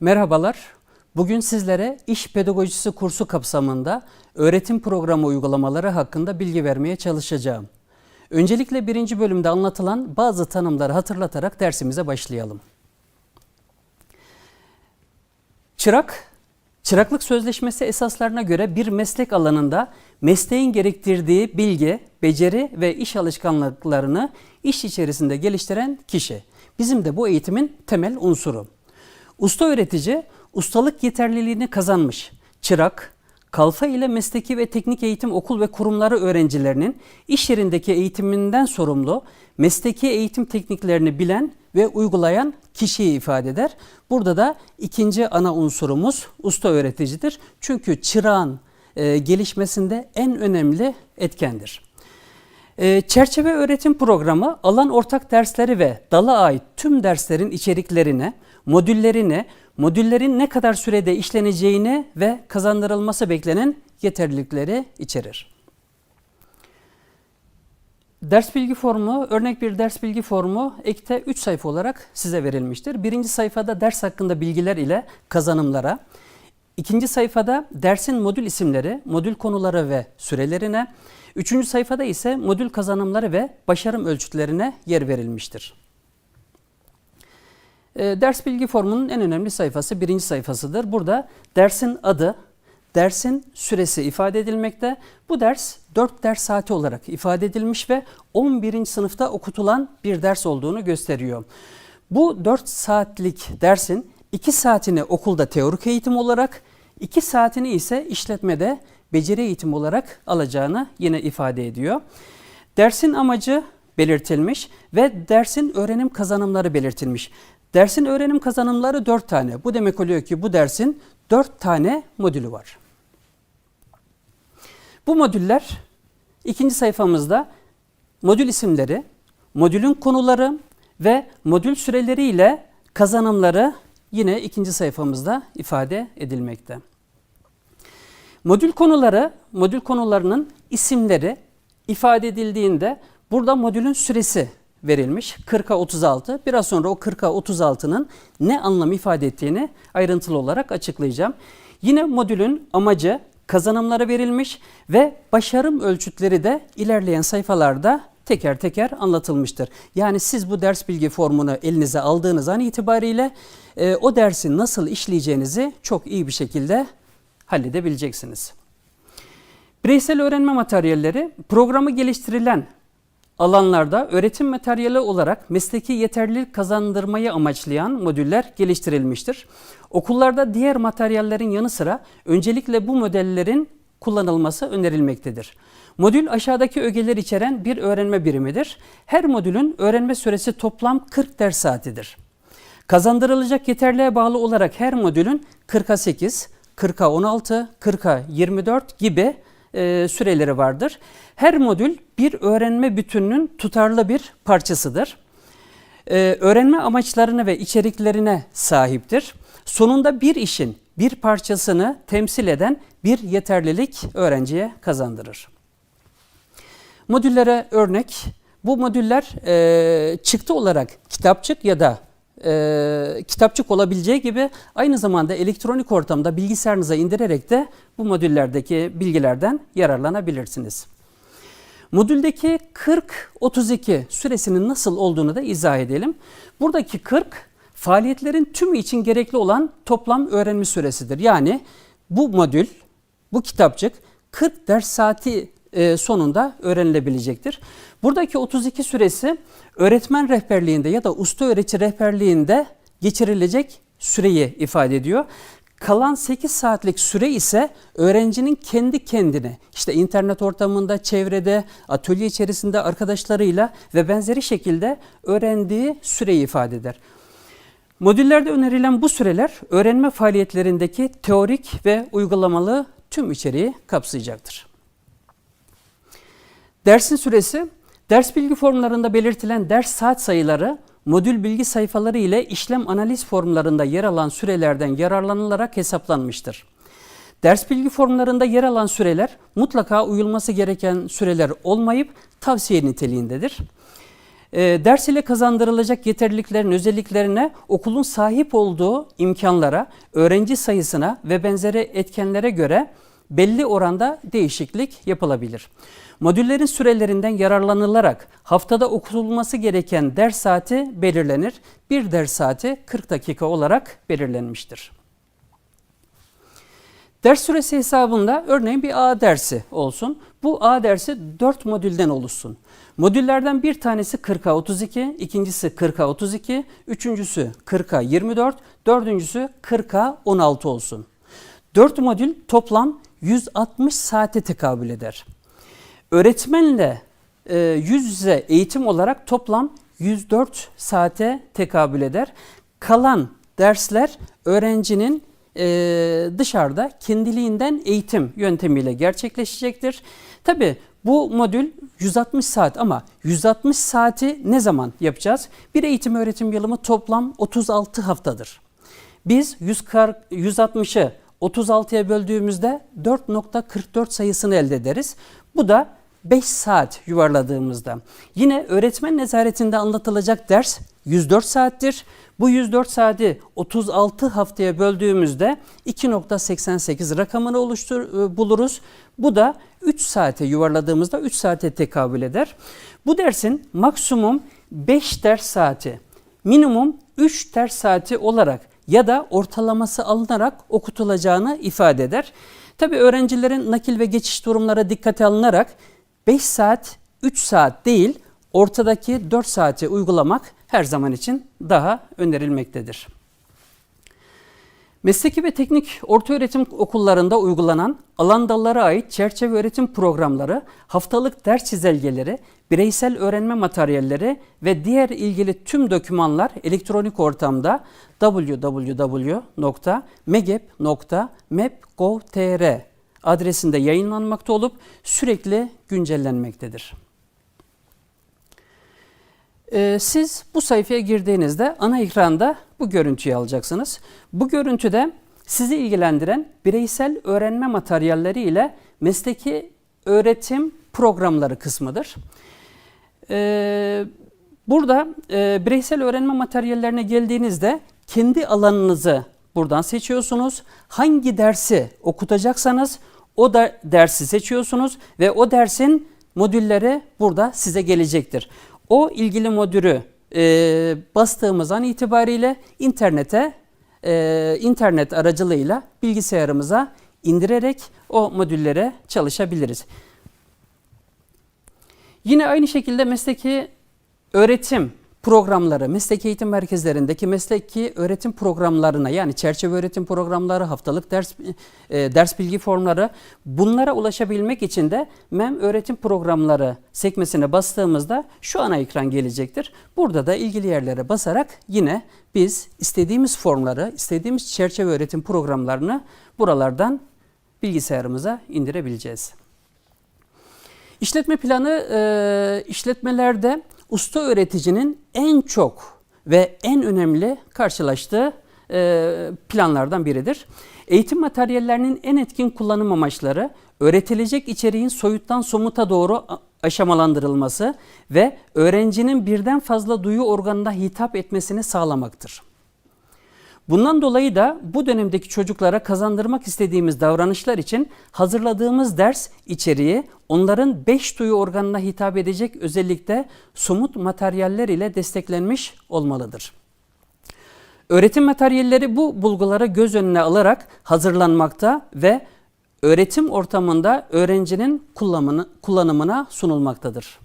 Merhabalar. Bugün sizlere iş pedagojisi kursu kapsamında öğretim programı uygulamaları hakkında bilgi vermeye çalışacağım. Öncelikle birinci bölümde anlatılan bazı tanımları hatırlatarak dersimize başlayalım. Çırak, çıraklık sözleşmesi esaslarına göre bir meslek alanında mesleğin gerektirdiği bilgi, beceri ve iş alışkanlıklarını iş içerisinde geliştiren kişi. Bizim de bu eğitimin temel unsuru. Usta öğretici ustalık yeterliliğini kazanmış. Çırak, kalfa ile mesleki ve teknik eğitim okul ve kurumları öğrencilerinin iş yerindeki eğitiminden sorumlu, mesleki eğitim tekniklerini bilen ve uygulayan kişiyi ifade eder. Burada da ikinci ana unsurumuz usta öğreticidir. Çünkü çırağın e, gelişmesinde en önemli etkendir. E, çerçeve öğretim programı alan ortak dersleri ve dala ait tüm derslerin içeriklerine, modüllerine, modüllerin ne kadar sürede işleneceğini ve kazandırılması beklenen yeterlilikleri içerir. Ders bilgi formu, örnek bir ders bilgi formu ekte 3 sayfa olarak size verilmiştir. Birinci sayfada ders hakkında bilgiler ile kazanımlara, ikinci sayfada dersin modül isimleri, modül konuları ve sürelerine, üçüncü sayfada ise modül kazanımları ve başarım ölçütlerine yer verilmiştir. E, ders bilgi formunun en önemli sayfası birinci sayfasıdır. Burada dersin adı, dersin süresi ifade edilmekte. Bu ders 4 ders saati olarak ifade edilmiş ve 11. sınıfta okutulan bir ders olduğunu gösteriyor. Bu 4 saatlik dersin 2 saatini okulda teorik eğitim olarak, 2 saatini ise işletmede beceri eğitim olarak alacağını yine ifade ediyor. Dersin amacı belirtilmiş ve dersin öğrenim kazanımları belirtilmiş. Dersin öğrenim kazanımları 4 tane. Bu demek oluyor ki bu dersin 4 tane modülü var. Bu modüller ikinci sayfamızda modül isimleri, modülün konuları ve modül süreleriyle kazanımları yine ikinci sayfamızda ifade edilmekte. Modül konuları, modül konularının isimleri ifade edildiğinde burada modülün süresi verilmiş. 40'a 36. Biraz sonra o 40'a 36'nın ne anlam ifade ettiğini ayrıntılı olarak açıklayacağım. Yine modülün amacı kazanımları verilmiş ve başarım ölçütleri de ilerleyen sayfalarda teker teker anlatılmıştır. Yani siz bu ders bilgi formunu elinize aldığınız an itibariyle e, o dersi nasıl işleyeceğinizi çok iyi bir şekilde halledebileceksiniz. Bireysel öğrenme materyalleri programı geliştirilen alanlarda öğretim materyali olarak mesleki yeterlilik kazandırmayı amaçlayan modüller geliştirilmiştir. Okullarda diğer materyallerin yanı sıra öncelikle bu modellerin kullanılması önerilmektedir. Modül aşağıdaki ögeler içeren bir öğrenme birimidir. Her modülün öğrenme süresi toplam 40 ders saatidir. Kazandırılacak yeterliğe bağlı olarak her modülün 40'a 8, 40'a 16, 40'a 24 gibi e, süreleri vardır. Her modül bir öğrenme bütününün tutarlı bir parçasıdır. E, öğrenme amaçlarına ve içeriklerine sahiptir. Sonunda bir işin bir parçasını temsil eden bir yeterlilik öğrenciye kazandırır. Modüllere örnek, bu modüller e, çıktı olarak kitapçık ya da e, kitapçık olabileceği gibi aynı zamanda elektronik ortamda bilgisayarınıza indirerek de bu modüllerdeki bilgilerden yararlanabilirsiniz. Modüldeki 40-32 süresinin nasıl olduğunu da izah edelim. Buradaki 40 faaliyetlerin tümü için gerekli olan toplam öğrenme süresidir. Yani bu modül, bu kitapçık 40 ders saati e, sonunda öğrenilebilecektir. Buradaki 32 süresi öğretmen rehberliğinde ya da usta öğretici rehberliğinde geçirilecek süreyi ifade ediyor. Kalan 8 saatlik süre ise öğrencinin kendi kendine işte internet ortamında, çevrede, atölye içerisinde arkadaşlarıyla ve benzeri şekilde öğrendiği süreyi ifade eder. Modüllerde önerilen bu süreler öğrenme faaliyetlerindeki teorik ve uygulamalı tüm içeriği kapsayacaktır. Dersin süresi, ders bilgi formlarında belirtilen ders saat sayıları, modül bilgi sayfaları ile işlem analiz formlarında yer alan sürelerden yararlanılarak hesaplanmıştır. Ders bilgi formlarında yer alan süreler mutlaka uyulması gereken süreler olmayıp tavsiye niteliğindedir. E, ders ile kazandırılacak yeterliliklerin özelliklerine okulun sahip olduğu imkanlara, öğrenci sayısına ve benzeri etkenlere göre belli oranda değişiklik yapılabilir. Modüllerin sürelerinden yararlanılarak haftada okutulması gereken ders saati belirlenir. Bir ders saati 40 dakika olarak belirlenmiştir. Ders süresi hesabında örneğin bir A dersi olsun. Bu A dersi 4 modülden oluşsun. Modüllerden bir tanesi 40'a 32, ikincisi 40'a 32, üçüncüsü 40'a 24, dördüncüsü 40'a 16 olsun. 4 modül toplam 160 saate tekabül eder. Öğretmenle e, yüz yüze eğitim olarak toplam 104 saate tekabül eder. Kalan dersler öğrencinin e, dışarıda kendiliğinden eğitim yöntemiyle gerçekleşecektir. Tabi bu modül 160 saat ama 160 saati ne zaman yapacağız? Bir eğitim öğretim yılımı toplam 36 haftadır. Biz 160'ı 36'ya böldüğümüzde 4.44 sayısını elde ederiz. Bu da 5 saat yuvarladığımızda. Yine öğretmen nezaretinde anlatılacak ders 104 saattir. Bu 104 saati 36 haftaya böldüğümüzde 2.88 rakamını oluştur e, buluruz. Bu da 3 saate yuvarladığımızda 3 saate tekabül eder. Bu dersin maksimum 5 ders saati, minimum 3 ders saati olarak ya da ortalaması alınarak okutulacağını ifade eder. Tabi öğrencilerin nakil ve geçiş durumlara dikkate alınarak 5 saat 3 saat değil ortadaki 4 saati uygulamak her zaman için daha önerilmektedir. Mesleki ve teknik ortaöğretim okullarında uygulanan alan dallara ait çerçeve öğretim programları, haftalık ders çizelgeleri, bireysel öğrenme materyalleri ve diğer ilgili tüm dokümanlar elektronik ortamda www.megep.map.gov.tr adresinde yayınlanmakta olup sürekli güncellenmektedir. Ee, siz bu sayfaya girdiğinizde ana ekranda bu görüntüyü alacaksınız. Bu görüntüde sizi ilgilendiren bireysel öğrenme materyalleri ile mesleki öğretim programları kısmıdır. Ee, burada e, bireysel öğrenme materyallerine geldiğinizde kendi alanınızı buradan seçiyorsunuz. Hangi dersi okutacaksanız o da dersi seçiyorsunuz ve o dersin modülleri burada size gelecektir. O ilgili modülü e, bastığımız an itibariyle internete e, internet aracılığıyla bilgisayarımıza indirerek o modüllere çalışabiliriz. Yine aynı şekilde mesleki öğretim programları, mesleki eğitim merkezlerindeki mesleki öğretim programlarına yani çerçeve öğretim programları, haftalık ders e, ders bilgi formları bunlara ulaşabilmek için de MEM öğretim programları sekmesine bastığımızda şu ana ekran gelecektir. Burada da ilgili yerlere basarak yine biz istediğimiz formları, istediğimiz çerçeve öğretim programlarını buralardan bilgisayarımıza indirebileceğiz. İşletme planı e, işletmelerde usta öğreticinin en çok ve en önemli karşılaştığı e, planlardan biridir. Eğitim materyallerinin en etkin kullanım amaçları öğretilecek içeriğin soyuttan somuta doğru aşamalandırılması ve öğrencinin birden fazla duyu organına hitap etmesini sağlamaktır. Bundan dolayı da bu dönemdeki çocuklara kazandırmak istediğimiz davranışlar için hazırladığımız ders içeriği onların beş duyu organına hitap edecek özellikle somut materyaller ile desteklenmiş olmalıdır. Öğretim materyalleri bu bulgulara göz önüne alarak hazırlanmakta ve öğretim ortamında öğrencinin kullanımına, sunulmaktadır.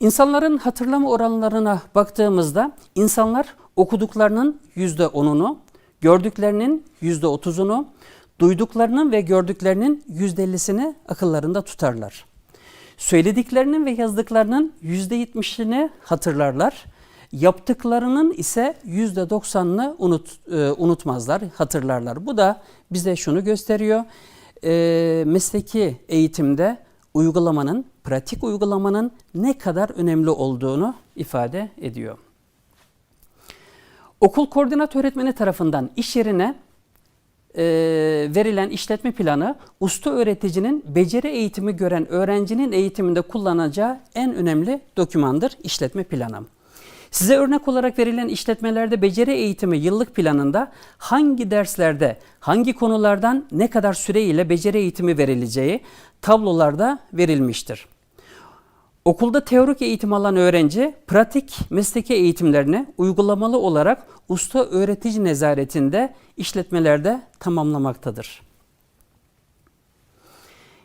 İnsanların hatırlama oranlarına baktığımızda insanlar okuduklarının yüzde onunu, gördüklerinin yüzde otuzunu, duyduklarının ve gördüklerinin yüzde ellisini akıllarında tutarlar. Söylediklerinin ve yazdıklarının yüzde yetmişini hatırlarlar. Yaptıklarının ise yüzde doksanını unut, e, unutmazlar, hatırlarlar. Bu da bize şunu gösteriyor. E, mesleki eğitimde uygulamanın, pratik uygulamanın ne kadar önemli olduğunu ifade ediyor. Okul koordinat öğretmeni tarafından iş yerine e, verilen işletme planı usta öğreticinin beceri eğitimi gören öğrencinin eğitiminde kullanacağı en önemli dokümandır işletme planı. Size örnek olarak verilen işletmelerde beceri eğitimi yıllık planında hangi derslerde, hangi konulardan ne kadar süreyle beceri eğitimi verileceği tablolarda verilmiştir. Okulda teorik eğitim alan öğrenci pratik mesleki eğitimlerini uygulamalı olarak usta öğretici nezaretinde işletmelerde tamamlamaktadır.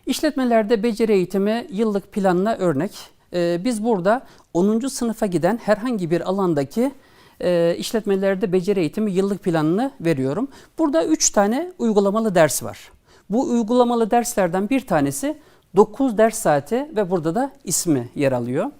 İşletmelerde beceri eğitimi yıllık planına örnek. Ee, biz burada 10. sınıfa giden herhangi bir alandaki e, işletmelerde beceri eğitimi yıllık planını veriyorum. Burada 3 tane uygulamalı ders var. Bu uygulamalı derslerden bir tanesi 9 ders saati ve burada da ismi yer alıyor.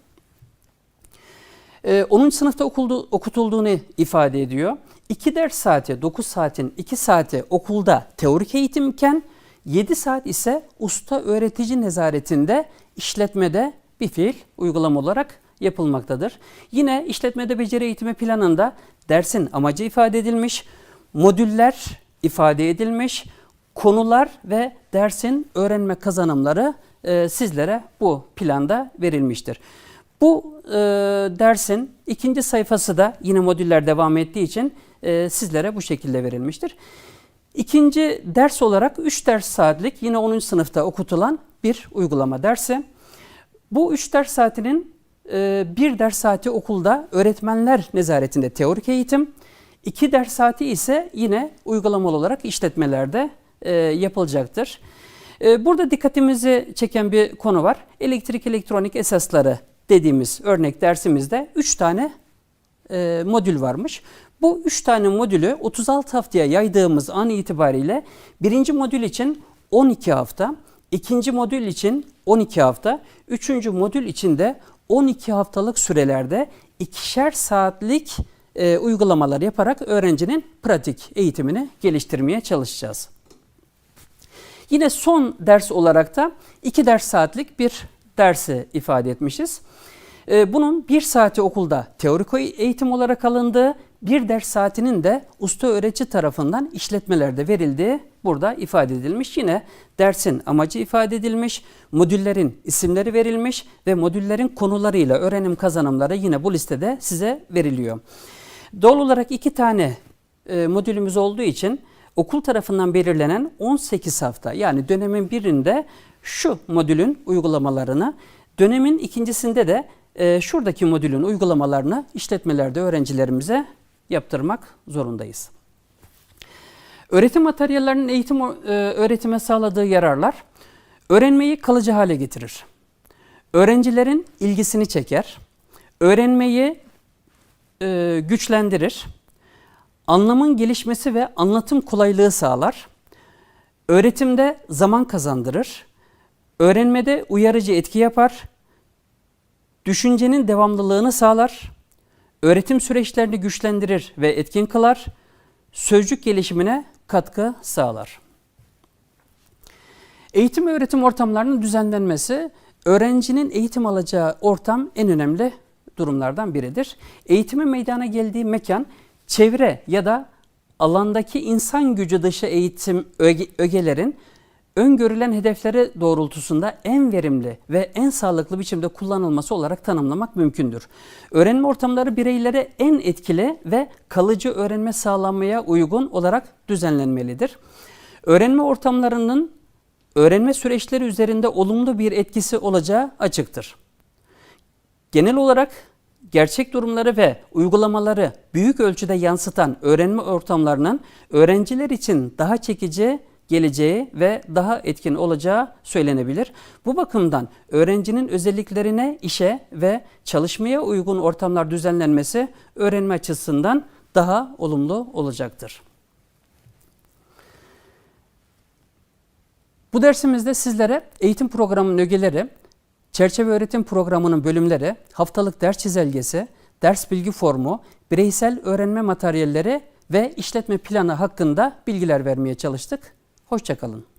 Ee, 10. sınıfta okuldu, okutulduğunu ifade ediyor. 2 ders saati, 9 saatin 2 saati okulda teorik eğitimken 7 saat ise usta öğretici nezaretinde işletmede bir fiil uygulama olarak yapılmaktadır. Yine işletmede beceri eğitimi planında dersin amacı ifade edilmiş, modüller ifade edilmiş, konular ve dersin öğrenme kazanımları e, sizlere bu planda verilmiştir. Bu e, dersin ikinci sayfası da yine modüller devam ettiği için e, sizlere bu şekilde verilmiştir. İkinci ders olarak 3 ders saatlik yine 10. sınıfta okutulan bir uygulama dersi. Bu 3 ders saatinin e, bir ders saati okulda öğretmenler nezaretinde teorik eğitim, iki ders saati ise yine uygulamalı olarak işletmelerde e, yapılacaktır. E, burada dikkatimizi çeken bir konu var. Elektrik elektronik esasları dediğimiz örnek dersimizde 3 tane e, modül varmış. Bu 3 tane modülü 36 haftaya yaydığımız an itibariyle birinci modül için 12 hafta, ikinci modül için 12 hafta, üçüncü modül için de 12 haftalık sürelerde ikişer saatlik e, uygulamalar yaparak öğrencinin pratik eğitimini geliştirmeye çalışacağız. Yine son ders olarak da 2 ders saatlik bir dersi ifade etmişiz. E, bunun bir saati okulda teorik eğitim olarak alındığı, bir ders saatinin de usta öğretici tarafından işletmelerde verildiği burada ifade edilmiş. Yine dersin amacı ifade edilmiş, modüllerin isimleri verilmiş ve modüllerin konularıyla öğrenim kazanımları yine bu listede size veriliyor. Doğal olarak iki tane e, modülümüz olduğu için okul tarafından belirlenen 18 hafta yani dönemin birinde şu modülün uygulamalarını, dönemin ikincisinde de e, şuradaki modülün uygulamalarını işletmelerde öğrencilerimize yaptırmak zorundayız. Öğretim materyallerinin eğitim e, öğretime sağladığı yararlar öğrenmeyi kalıcı hale getirir. Öğrencilerin ilgisini çeker. Öğrenmeyi e, güçlendirir. Anlamın gelişmesi ve anlatım kolaylığı sağlar. Öğretimde zaman kazandırır. Öğrenmede uyarıcı etki yapar. Düşüncenin devamlılığını sağlar öğretim süreçlerini güçlendirir ve etkin kılar, sözcük gelişimine katkı sağlar. Eğitim ve öğretim ortamlarının düzenlenmesi, öğrencinin eğitim alacağı ortam en önemli durumlardan biridir. Eğitimin meydana geldiği mekan, çevre ya da alandaki insan gücü dışı eğitim ögelerin öngörülen hedefleri doğrultusunda en verimli ve en sağlıklı biçimde kullanılması olarak tanımlamak mümkündür. Öğrenme ortamları bireylere en etkili ve kalıcı öğrenme sağlanmaya uygun olarak düzenlenmelidir. Öğrenme ortamlarının öğrenme süreçleri üzerinde olumlu bir etkisi olacağı açıktır. Genel olarak gerçek durumları ve uygulamaları büyük ölçüde yansıtan öğrenme ortamlarının öğrenciler için daha çekici geleceği ve daha etkin olacağı söylenebilir. Bu bakımdan öğrencinin özelliklerine işe ve çalışmaya uygun ortamlar düzenlenmesi öğrenme açısından daha olumlu olacaktır. Bu dersimizde sizlere eğitim programının ögeleri, çerçeve öğretim programının bölümleri, haftalık ders çizelgesi, ders bilgi formu, bireysel öğrenme materyalleri ve işletme planı hakkında bilgiler vermeye çalıştık. Hoşçakalın.